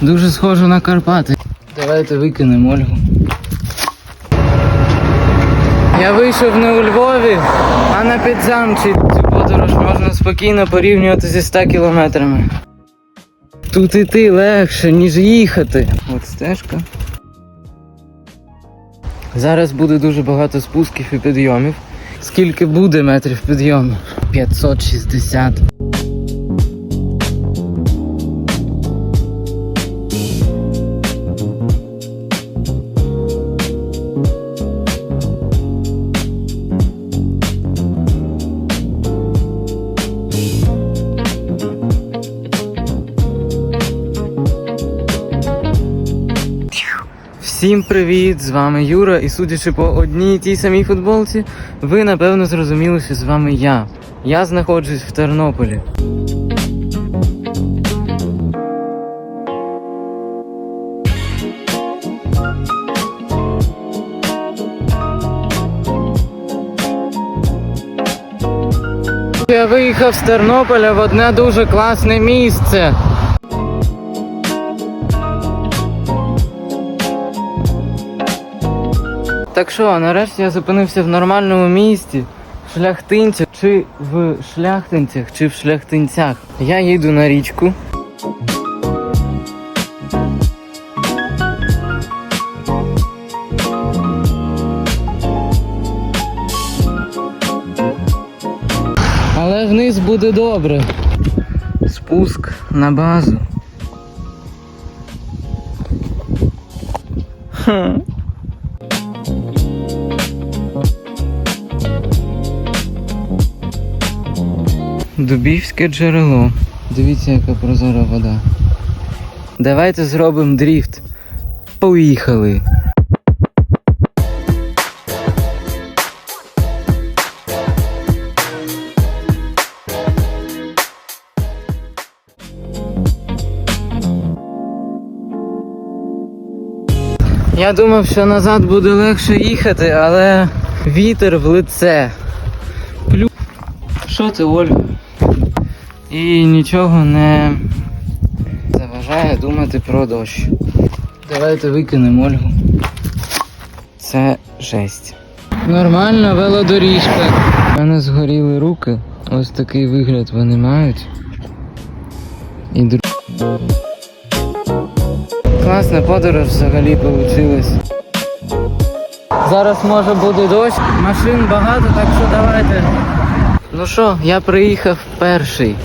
Дуже схоже на Карпати. Давайте викинемо Ольгу. Я вийшов не у Львові, а на Підзамчі. Цю подорож можна спокійно порівнювати зі 100 кілометрами. Тут іти легше, ніж їхати. От стежка. Зараз буде дуже багато спусків і підйомів. Скільки буде метрів підйому? 560. Всім привіт! З вами Юра, і судячи по одній тій самій футболці, ви напевно зрозуміли, що з вами я. Я знаходжусь в Тернополі. Я виїхав з Тернополя в одне дуже класне місце. Так що, нарешті я зупинився в нормальному місті, в шляхтинцях, чи в шляхтинцях, чи в шляхтинцях. Я їду на річку. Але вниз буде добре. Спуск на базу. Хм. Дубівське джерело. Дивіться, яка прозора вода. Давайте зробимо дріфт. Поїхали. Я думав, що назад буде легше їхати, але вітер в лице. Що це, Ольга? І нічого не заважає думати про дощ. Давайте викинемо Ольгу. Це жесть. Нормальна велодоріжка. У мене згоріли руки. Ось такий вигляд вони мають. І дру... Класна подорож взагалі получилась. Зараз може буде дощ, машин багато, так що давайте. Ну що, я приїхав перший.